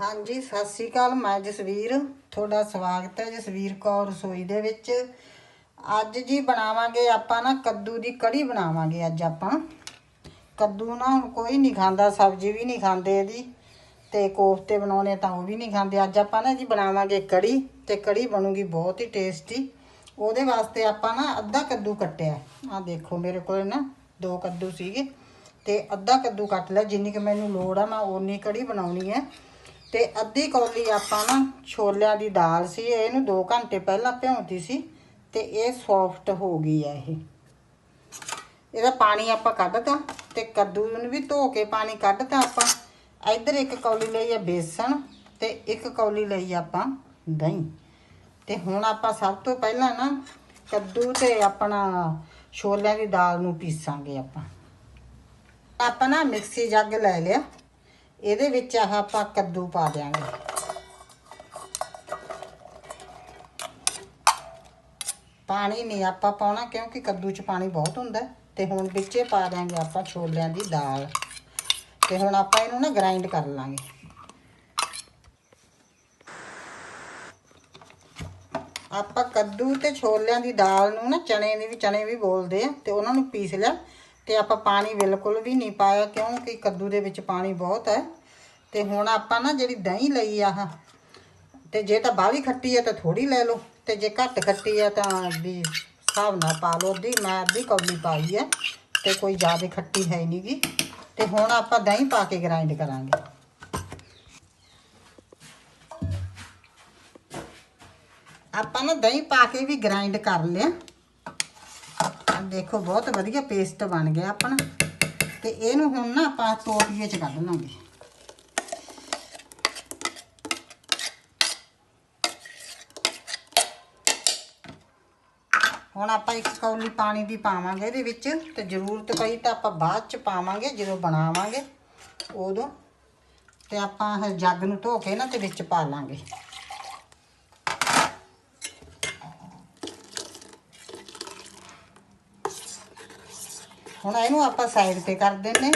ਹਾਂਜੀ, ਸਤਿ ਸ੍ਰੀ ਅਕਾਲ। ਮੈਂ ਜਸਵੀਰ। ਤੁਹਾਡਾ ਸਵਾਗਤ ਹੈ ਜਸਵੀਰ ਕੌਰ ਰਸੋਈ ਦੇ ਵਿੱਚ। ਅੱਜ ਜੀ ਬਣਾਵਾਂਗੇ ਆਪਾਂ ਨਾ ਕੱਦੂ ਦੀ ਕੜੀ ਬਣਾਵਾਂਗੇ ਅੱਜ ਆਪਾਂ। ਕੱਦੂ ਨਾ ਹੁਣ ਕੋਈ ਨਹੀਂ ਖਾਂਦਾ, ਸਬਜ਼ੀ ਵੀ ਨਹੀਂ ਖਾਂਦੇ ਇਹਦੀ ਤੇ ਕੋਫਤੇ ਬਣਾਉਣੇ ਤਾਂ ਉਹ ਵੀ ਨਹੀਂ ਖਾਂਦੇ। ਅੱਜ ਆਪਾਂ ਨਾ ਜੀ ਬਣਾਵਾਂਗੇ ਕੜੀ ਤੇ ਕੜੀ ਬਣੂਗੀ ਬਹੁਤ ਹੀ ਟੇਸਟੀ। ਉਹਦੇ ਵਾਸਤੇ ਆਪਾਂ ਨਾ ਅੱਧਾ ਕੱਦੂ ਕੱਟਿਆ। ਆ ਦੇਖੋ ਮੇਰੇ ਕੋਲ ਨਾ ਦੋ ਕੱਦੂ ਸੀਗੇ ਤੇ ਅੱਧਾ ਕੱਦੂ ਕੱਟ ਲਿਆ। ਜਿੰਨੀ ਕਿ ਮੈਨੂੰ ਲੋੜ ਆ, ਮੈਂ ਓਨੀ ਕੜੀ ਬਣਾਉਣੀ ਹੈ। ਤੇ ਅੱਧੀ ਕੌਲੀ ਆਪਾਂ ਨਾ ਛੋਲਿਆਂ ਦੀ ਦਾਲ ਸੀ, ਇਹਨੂੰ 2 ਘੰਟੇ ਪਹਿਲਾਂ ਭਿਉਂਤੀ ਸੀ ਤੇ ਇਹ ਸੌਫਟ ਹੋ ਗਈ ਹੈ ਇਹ। ਇਹਦਾ ਪਾਣੀ ਆਪਾਂ ਕੱਢਤਾ ਤੇ ਕੱਦੂ ਨੂੰ ਵੀ ਧੋ ਕੇ ਪਾਣੀ ਕੱਢਤਾ ਆਪਾਂ। ਇੱਧਰ ਇੱਕ ਕੌਲੀ ਲਈ ਹੈ ਬੇਸਣ ਤੇ ਇੱਕ ਕੌਲੀ ਲਈ ਆਪਾਂ ਦਹੀਂ। ਤੇ ਹੁਣ ਆਪਾਂ ਸਭ ਤੋਂ ਪਹਿਲਾਂ ਨਾ ਕੱਦੂ ਤੇ ਆਪਣਾ ਛੋਲਿਆਂ ਦੀ ਦਾਲ ਨੂੰ ਪੀਸਾਂਗੇ ਆਪਾਂ। ਆਪਾਂ ਨਾ ਮਿਕਸੀ ਜੱਗ ਲੈ ਲਿਆ। ਇਹਦੇ ਵਿੱਚ ਆਹ ਆਪਾਂ ਕੱਦੂ ਪਾ ਦਿਆਂਗੇ। ਪਾਣੀ ਨਹੀਂ ਆਪਾਂ ਪਾਉਣਾ, ਕਿਉਂਕਿ ਕੱਦੂ 'ਚ ਪਾਣੀ ਬਹੁਤ ਹੁੰਦਾ ਤੇ ਹੁਣ ਵਿੱਚੇ ਪਾ ਦਿਆਂਗੇ ਆਪਾਂ ਛੋਲਿਆਂ ਦੀ ਦਾਲ। ਤੇ ਹੁਣ ਆਪਾਂ ਇਹਨੂੰ ਨਾ ਗ੍ਰਾਈਂਡ ਕਰ ਲਾਂਗੇ। ਆਪਾਂ ਕੱਦੂ ਤੇ ਛੋਲਿਆਂ ਦੀ ਦਾਲ ਨੂੰ ਨਾ ਚਣੇ ਦੀ ਵੀ ਚਣੇ ਵੀ ਬੋਲਦੇ ਆ, ਤੇ ਉਹਨਾਂ ਨੂੰ ਪੀਸ ਲਿਆ। ਤੇ ਆਪਾਂ ਪਾਣੀ ਬਿਲਕੁਲ ਵੀ ਨਹੀਂ ਪਾਇਆ, ਕਿਉਂਕਿ ਕੱਦੂ ਦੇ ਵਿੱਚ ਪਾਣੀ ਬਹੁਤ ਹੈ। ਤੇ ਹੁਣ ਆਪਾਂ ਨਾ ਜਿਹੜੀ ਦਹੀਂ ਲਈ ਆ ਆਹ ਤੇ ਜੇ ਤਾਂ ਬਾਹਲੀ ਖੱਟੀ ਹੈ ਤਾਂ ਥੋੜੀ ਲੈ ਲਓ। ਤੇ ਜੇ ਘੱਟ ਖੱਟੀ ਹੈ ਤਾਂ ਵੀ ਹਿਸਾਬ ਨਾਲ ਪਾ ਲਓ। ਅੱਧੀ ਮੈਂ ਅੱਧੀ ਕੌਲੀ ਪਾਈ ਹੈ ਤੇ ਕੋਈ ਜ਼ਿਆਦਾ ਖੱਟੀ ਹੈ ਨਹੀਂਗੀ। ਤੇ ਹੁਣ ਆਪਾਂ ਦਹੀਂ ਪਾ ਕੇ ਗ੍ਰਾਈਂਡ ਕਰਾਂਗੇ। ਆਪਾਂ ਨਾ ਦਹੀਂ ਪਾ ਕੇ ਵੀ ਗ੍ਰਾਈਂਡ ਕਰ ਲਿਆ। ਦੇਖੋ, ਬਹੁਤ ਵਧੀਆ ਪੇਸਟ ਬਣ ਗਿਆ ਆਪਣਾ। ਤੇ ਇਹਨੂੰ ਹੁਣ ਨਾ ਆਪਾਂ ਟੋਟੀਏ ਚ ਕੱਢ ਲਾਂਗੇ। ਹੁਣ ਆਪਾਂ ਇੱਕ ਕੌਲੀ ਪਾਣੀ ਦੀ ਪਾਵਾਂਗੇ ਇਹਦੇ ਵਿੱਚ, ਤੇ ਜ਼ਰੂਰਤ ਪਈ ਤਾਂ ਆਪਾਂ ਬਾਅਦ ਚ ਪਾਵਾਂਗੇ, ਜਦੋਂ ਬਣਾਵਾਂਗੇ, ਉਦੋਂ। ਤੇ ਆਪਾਂ ਜੱਗ ਨੂੰ ਧੋ ਕੇ ਨਾ ਤੇ ਵਿੱਚ ਪਾ ਲਾਂਗੇ। ਹੁਣ ਇਹਨੂੰ ਆਪਾਂ ਸਾਈਡ ਤੇ ਕਰ ਦਿੰਨੇ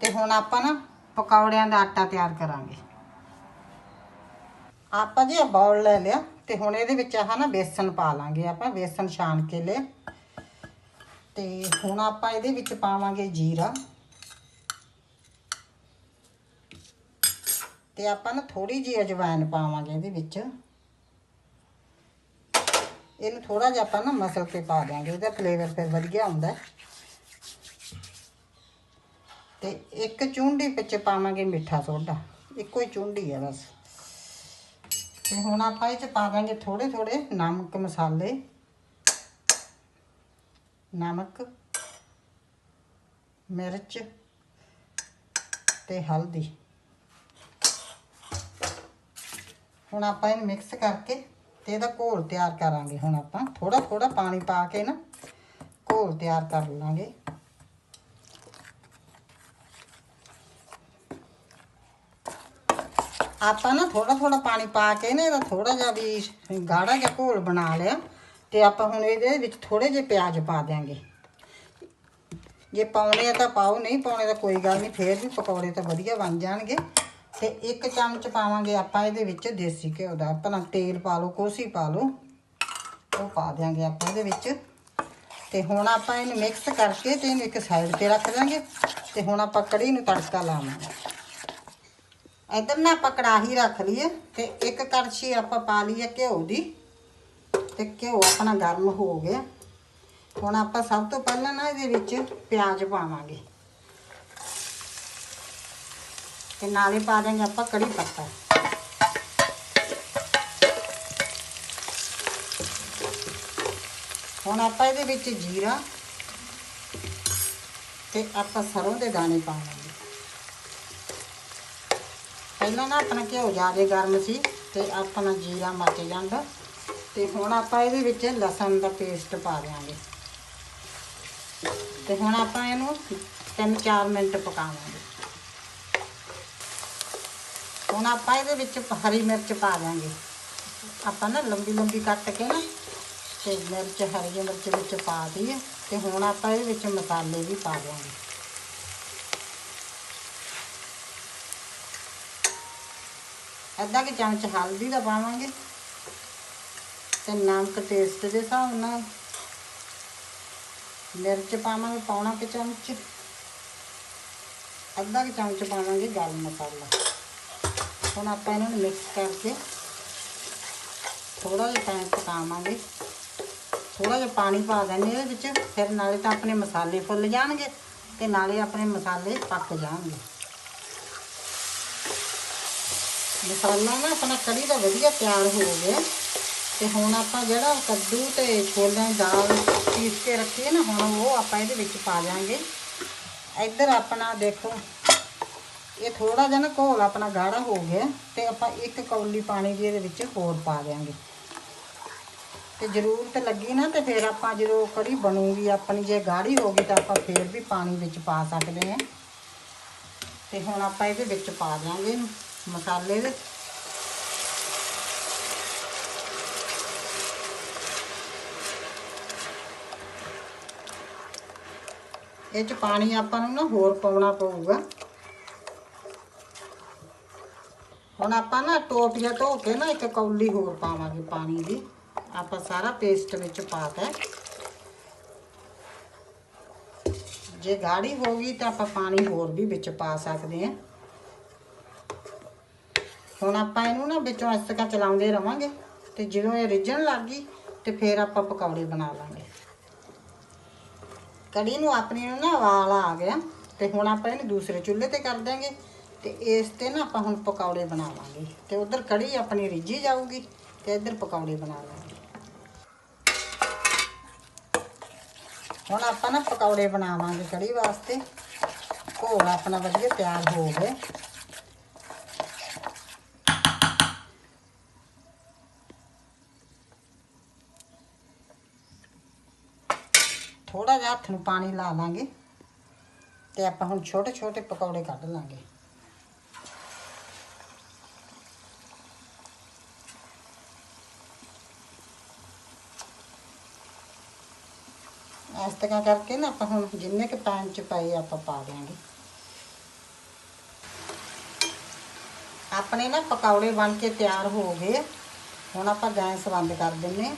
ਤੇ ਹੁਣ ਆਪਾਂ ਨਾ ਪਕੌੜਿਆਂ ਦਾ ਆਟਾ ਤਿਆਰ ਕਰਾਂਗੇ। ਆਪਾਂ ਜੀ ਬਾਉਲ ਲੈ ਲਿਆ ਤੇ ਹੁਣ ਇਹਦੇ ਵਿੱਚ ਆਹ ਨਾ ਬੇਸਨ ਪਾ ਲਾਂਗੇ ਆਪਾਂ ਬੇਸਣ ਛਾਣ ਕੇ ਲਿਆ ਤੇ ਹੁਣ ਆਪਾਂ ਇਹਦੇ ਵਿੱਚ ਪਾਵਾਂਗੇ ਜੀਰਾ। ਤੇ ਆਪਾਂ ਨਾ ਥੋੜੀ ਜਿਹੀ ਅਜਵਾਇਨ ਪਾਵਾਂਗੇ ਇਹਦੇ ਵਿੱਚ। ਇਹਨੂੰ ਥੋੜਾ ਜਿਹਾ ਆਪਾਂ ਨਾ ਮਸਲ ਕੇ ਪਾ ਦਿਆਂਗੇ, ਇਹਦਾ ਫਲੇਵਰ ਫਿਰ ਵਧੀਆ ਆਉਂਦਾ ਤੇ ਇੱਕ ਚੁੰਡੀ ਵਿੱਚ ਪਾਵਾਂਗੇ ਮਿੱਠਾ ਸੋਡਾ। ਇੱਕੋ ਹੀ ਚੁੰਡੀ ਹੈ ਬਸ। ਤੇ ਹੁਣ ਆਪਾਂ ਇਹ ਚ ਪਾ ਦਾਂਗੇ ਥੋੜੇ ਥੋੜੇ ਨਮਕ ਮਸਾਲੇ। ਨਮਕ, ਮਿਰਚ ਤੇ ਹਲਦੀ। ਹੁਣ ਆਪਾਂ ਇਹਨੂੰ ਮਿਕਸ ਕਰਕੇ ਤੇ ਇਹਦਾ ਘੋਲ ਤਿਆਰ ਕਰਾਂਗੇ ਹੁਣ ਆਪਾਂ। ਥੋੜਾ ਥੋੜਾ ਪਾਣੀ ਪਾ ਕੇ ਨਾ ਘੋਲ ਤਿਆਰ ਕਰ ਲਾਂਗੇ। ਆਪਾਂ ਨਾ ਥੋੜਾ ਥੋੜਾ ਪਾਣੀ ਪਾ ਕੇ ਨਾ ਇਹਦਾ ਥੋੜਾ ਜਿਹਾ ਵੀ ਗਾੜਾ ਜਿਹਾ ਘੋਲ ਬਣਾ ਲਿਆ ਤੇ ਆਪਾਂ ਹੁਣ ਇਹਦੇ ਵਿੱਚ ਥੋੜੇ ਜਿਹੇ ਪਿਆਜ਼ ਪਾ ਦਿਆਂਗੇ। ਜੇ ਪਾਉਣੇ ਆ ਤਾਂ ਪਾਓ, ਨਹੀਂ ਪਾਉਣੇ ਤਾਂ ਕੋਈ ਗੱਲ ਨਹੀਂ, ਫੇਰ ਵੀ ਪਕੌੜੇ ਤਾਂ ਵਧੀਆ ਬਣ ਜਾਣਗੇ। ਤੇ ਇੱਕ ਚਮਚ ਪਾਵਾਂਗੇ ਆਪਾਂ ਇਹਦੇ ਵਿੱਚ ਦੇਸੀ ਘਿਓ ਦਾ, ਆਪਣਾ ਤੇਲ ਪਾ ਲਓ, ਕੋਸੀ ਪਾ ਲਓ, ਉਹ ਪਾ ਦਿਆਂਗੇ ਆਪਾਂ ਇਹਦੇ ਵਿੱਚ। ਤੇ ਹੁਣ ਆਪਾਂ ਇਹਨੂੰ ਮਿਕਸ ਕਰਕੇ ਤੇ ਇਹਨੂੰ ਇੱਕ ਸਾਈਡ ਤੇ ਰੱਖ ਦਾਂਗੇ ਤੇ ਹੁਣ ਆਪਾਂ ਕੜੀ ਨੂੰ ਤੜਕਾ ਲਾਵਾਂਗੇ। ਇੱਧਰ ਨਾ ਆਪਾਂ ਕੜਾਹੀ ਰੱਖ ਲਈਏ ਤੇ ਇੱਕ ਕੜਛੀ ਆਪਾਂ ਪਾ ਲਈਏ ਘਿਓ ਦੀ ਤੇ ਘਿਓ ਆਪਣਾ ਗਰਮ ਹੋ ਗਿਆ। ਹੁਣ ਆਪਾਂ ਸਭ ਤੋਂ ਪਹਿਲਾਂ ਨਾ ਇਹਦੇ ਵਿੱਚ ਪਿਆਜ਼ ਪਾਵਾਂਗੇ। ਤੇ ਨਾਲੇ ਪਾ ਦਾਂਗੇ ਆਪਾਂ ਕੜੀ ਪੱਤਾ। ਹੁਣ ਆਪਾਂ ਇਹਦੇ ਵਿੱਚ ਜੀਰਾ ਤੇ ਆਪਾਂ ਸਰੋਂ ਦੇ ਦਾਣੇ ਪਾਵਾਂਗੇ। ਪਹਿਲਾਂ ਨਾ ਆਪਣਾ ਘਿਓ ਜ਼ਿਆਦਾ ਗਰਮ ਸੀ ਤੇ ਆਪਣਾ ਜੀਰਾ ਮੱਚ ਜਾਂਦਾ ਤੇ ਹੁਣ ਆਪਾਂ ਇਹਦੇ ਵਿੱਚ ਲਸਣ ਦਾ ਪੇਸਟ ਪਾ ਦਿਆਂਗੇ। ਤੇ ਹੁਣ ਆਪਾਂ ਇਹਨੂੰ 3-4 ਮਿੰਟ ਪਕਾਵਾਂਗੇ। ਹੁਣ ਆਪਾਂ ਇਹਦੇ ਵਿੱਚ ਹਰੀ ਮਿਰਚ ਪਾ ਦਿਆਂਗੇ। ਆਪਾਂ ਨਾ ਲੰਬੀ ਲੰਬੀ ਕੱਟ ਕੇ ਨਾ ਤੇ ਮਿਰਚ, ਹਰੀ ਮਿਰਚ ਵਿੱਚ ਪਾ ਦਈਏ ਤੇ ਹੁਣ ਆਪਾਂ ਇਹਦੇ ਵਿੱਚ ਮਸਾਲੇ ਵੀ ਪਾ ਦਿਆਂਗੇ। ਅੱਧਾ ਕੁ ਚਮਚ ਹਲਦੀ ਦਾ ਪਾਵਾਂਗੇ ਤੇ ਨਮਕ ਟੇਸਟ ਦੇ ਹਿਸਾਬ ਨਾਲ ਮਿਰਚ ਪਾਵਾਂਗੇ, ਪਾਉਣਾ ਕੁ ਚਮਚ? ਅੱਧਾ ਕੁ ਚਮਚ ਪਾਵਾਂਗੇ ਗਰਮ ਮਸਾਲਾ। ਹੁਣ ਆਪਾਂ ਇਹਨਾਂ ਨੂੰ ਮਿਕਸ ਕਰਕੇ ਥੋੜਾ ਜਿਹਾ ਟਾਈਮ ਪਕਾਵਾਂਗੇ। ਥੋੜਾ ਜਿਹਾ ਪਾਣੀ ਪਾ ਦਿੰਦੇ ਇਹਦੇ ਵਿੱਚ, ਫਿਰ ਨਾਲੇ ਤਾਂ ਆਪਣੇ ਮਸਾਲੇ ਫੁੱਲ ਜਾਣਗੇ ਤੇ ਨਾਲੇ ਆਪਣੇ ਮਸਾਲੇ ਪੱਕ ਜਾਣਗੇ। ਮਸਾਲਾ ਨਾ ਆਪਣਾ ਕੜੀ ਦਾ ਵਧੀਆ ਤਿਆਰ ਹੋ ਗਿਆ। ਤੇ ਹੁਣ ਆਪਾਂ ਜਿਹੜਾ ਕੱਦੂ ਤੇ ਛੋਲਿਆਂ ਦੀ ਦਾਲ ਪੀਸ ਕੇ ਰੱਖੀ ਹੈ ਨਾ, ਹੁਣ ਉਹ ਆਪਾਂ ਇਹਦੇ ਵਿੱਚ ਪਾ ਦਿਆਂਗੇ। ਇੱਧਰ ਆਪਣਾ ਦੇਖੋ, ਇਹ ਥੋੜਾ ਜਿਹਾ ਨਾ ਘੋਲ ਆਪਣਾ ਗਾੜਾ ਹੋ ਗਿਆ ਤੇ ਆਪਾਂ ਇੱਕ ਕੌਲੀ ਪਾਣੀ ਦੀ ਇਹਦੇ ਵਿੱਚ ਹੋਰ ਪਾ ਦਿਆਂਗੇ। ਤੇ ਜ਼ਰੂਰਤ ਲੱਗੀ ਨਾ ਤੇ ਫਿਰ ਆਪਾਂ ਜਦੋਂ ਕੜੀ ਬਣੂਗੀ, ਆਪਣੀ ਜੇ ਗਾੜੀ ਹੋ ਗਈ ਤਾਂ ਆਪਾਂ ਫਿਰ ਵੀ ਪਾਣੀ ਵਿੱਚ ਪਾ ਸਕਦੇ ਹਾਂ। ਤੇ ਹੁਣ ਆਪਾਂ ਇਹਦੇ ਵਿੱਚ ਪਾ ਦਿਆਂਗੇ ਇਹਨੂੰ। ਮਸਾਲੇ ਦੇ। ਇਹ ਚ ਪਾਣੀ ਆਪਾਂ ਨੂੰ ਨਾ ਹੋਰ ਪਾਉਣਾ ਪਊਗਾ। ਹੁਣ ਆਪਾਂ ਨਾ ਟੋਪੀਆਂ ਧੋ ਕੇ ਨਾ ਇੱਕ ਕੌਲੀ ਹੋਰ ਪਾਵਾਂਗੇ ਪਾਣੀ ਦੀ। ਆਪਾਂ ਸਾਰਾ ਪੇਸਟ ਵਿੱਚ ਪਾਤਾ ਜੇ ਗਾੜੀ ਹੋ ਗਈ ਤਾਂ ਆਪਾਂ ਪਾਣੀ ਹੋਰ ਵੀ ਵਿੱਚ ਪਾ ਸਕਦੇ ਹਾਂ। ਹੁਣ ਆਪਾਂ ਇਹਨੂੰ ਨਾ ਵਿੱਚੋਂ ਇਸ ਤਰ੍ਹਾਂ ਚਲਾਉਂਦੇ ਰਵਾਂਗੇ ਤੇ ਜਦੋਂ ਇਹ ਰਿੱਝਣ ਲੱਗ ਗਈ ਤੇ ਫਿਰ ਆਪਾਂ ਪਕੌੜੇ ਬਣਾ ਲਾਂਗੇ। ਕੜੀ ਨੂੰ ਆਪਣੀ ਨੂੰ ਨਾ ਉਬਾਲ ਆ ਗਿਆ ਤੇ ਹੁਣ ਆਪਾਂ ਇਹਨੂੰ ਦੂਸਰੇ ਚੁੱਲ੍ਹੇ ਤੇ ਕਰ ਦਾਂਗੇ ਤੇ ਇਸ ਤੇ ਨਾ ਆਪਾਂ ਹੁਣ ਪਕੌੜੇ ਬਣਾਵਾਂਗੇ ਤੇ ਉਧਰ ਕੜੀ ਆਪਣੀ ਰਿੱਝੀ ਜਾਊਗੀ ਤੇ ਇੱਧਰ ਪਕੌੜੇ ਬਣਾ ਲਾਂਗੇ। ਹੁਣ ਆਪਾਂ ਨਾ ਪਕੌੜੇ ਬਣਾਵਾਂਗੇ ਕੜੀ ਵਾਸਤੇ। ਘੋਲ ਆਪਣਾ ਵਧੀਆ ਤਿਆਰ ਹੋ ਗਿਆ ਥੋੜਾ ਜਿਹਾ ਹੱਥ ਨੂੰ ਪਾਣੀ ਲਾ ਲਾਂਗੇ ਤੇ ਆਪਾਂ ਹੁਣ ਛੋਟੇ ਛੋਟੇ ਪਕੌੜੇ ਕੱਢ ਲਾਂਗੇ। ਇਸ ਤਰ੍ਹਾਂ ਕਰਕੇ ਨਾ ਆਪਾਂ ਹੁਣ ਜਿੰਨੇ ਕੁ ਪੈਨ ਚ ਪਏ ਆਪਾਂ ਪਾ ਦਿਆਂਗੇ। ਆਪਣੇ ਨਾ ਪਕੌੜੇ ਬਣ ਕੇ ਤਿਆਰ ਹੋ ਗਏ। ਹੁਣ ਆਪਾਂ ਗੈਸ ਬੰਦ ਕਰ ਦਿੰਨੇ ਆ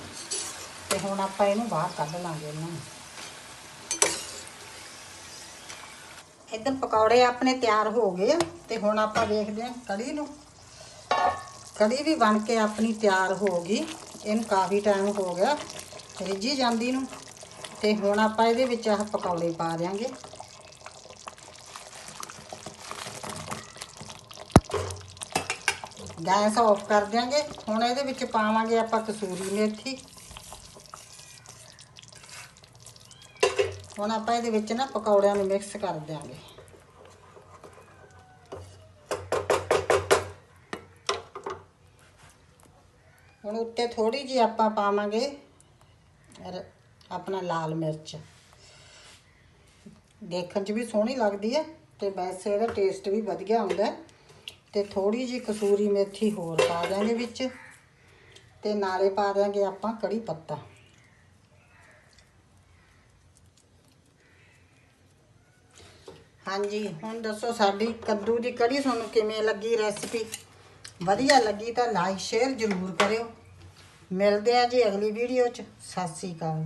ਤੇ ਹੁਣ ਆਪਾਂ ਇਹਨੂੰ ਬਾਹਰ ਕੱਢ ਲਾਂਗੇ ਇਹਨਾਂ ਨੂੰ। ਇੱਧਰ ਪਕੌੜੇ ਆਪਣੇ ਤਿਆਰ ਹੋ ਗਏ ਆ, ਤੇ ਹੁਣ ਆਪਾਂ ਵੇਖਦੇ ਹਾਂ ਕੜੀ ਨੂੰ। ਕੜੀ ਵੀ ਬਣ ਕੇ ਆਪਣੀ ਤਿਆਰ ਹੋ ਗਈ, ਇਹਨੂੰ ਕਾਫੀ ਟਾਈਮ ਹੋ ਗਿਆ ਰਿੱਝੀ ਜਾਂਦੀ ਨੂੰ, ਤੇ ਹੁਣ ਆਪਾਂ ਇਹਦੇ ਵਿੱਚ ਆਹ ਪਕੌੜੇ ਪਾ ਦਿਆਂਗੇ। ਗੈਸ ਆਫ ਕਰ ਦਿਆਂਗੇ, ਹੁਣ ਇਹਦੇ ਵਿੱਚ ਪਾਵਾਂਗੇ ਆਪਾਂ ਕਸੂਰੀ ਮੇਥੀ। ਹੁਣ ਆਪਾਂ ਇਹਦੇ ਵਿੱਚ ਨਾ ਪਕੌੜਿਆਂ ਨੂੰ ਮਿਕਸ ਕਰ ਦਿਆਂਗੇ ਹੁਣ ਉੱਤੇ ਥੋੜੀ ਜੀ ਆਪਾਂ ਪਾਵਾਂਗੇ ਰ- ਆਪਣਾ ਲਾਲ ਮਿਰਚ ਦੇਖਣ 'ਚ ਵੀ ਸੋਹਣੀ ਲੱਗਦੀ ਹੈ ਤੇ ਵੈਸੇ ਇਹਦਾ ਟੇਸਟ ਵੀ ਵਧੀਆ ਆਉਂਦਾ ਹੈ। ਤੇ ਥੋੜੀ ਜੀ ਕਸੂਰੀ ਮੇਥੀ ਹੋਰ ਪਾ ਦਿਆਂਗੇ ਵਿੱਚ ਤੇ ਨਾਲੇ ਪਾ ਦਿਆਂਗੇ ਆਪਾਂ ਕੜੀ ਪੱਤਾ ਹਾਂਜੀ, ਹੁਣ ਦੱਸੋ ਸਾਡੀ ਕੱਦੂ ਦੀ ਕੜੀ ਤੁਹਾਨੂੰ ਕਿਵੇਂ ਲੱਗੀ ਰੈਸਪੀ ਵਧੀਆ ਲੱਗੀ ਤਾਂ ਲਾਈਕ ਸ਼ੇਅਰ ਜ਼ਰੂਰ ਕਰਿਓ। ਮਿਲਦੇ ਆ ਜੀ ਅਗਲੀ ਵੀਡੀਓ 'ਚ। ਸਤਿ ਸ੍ਰੀ ਅਕਾਲ।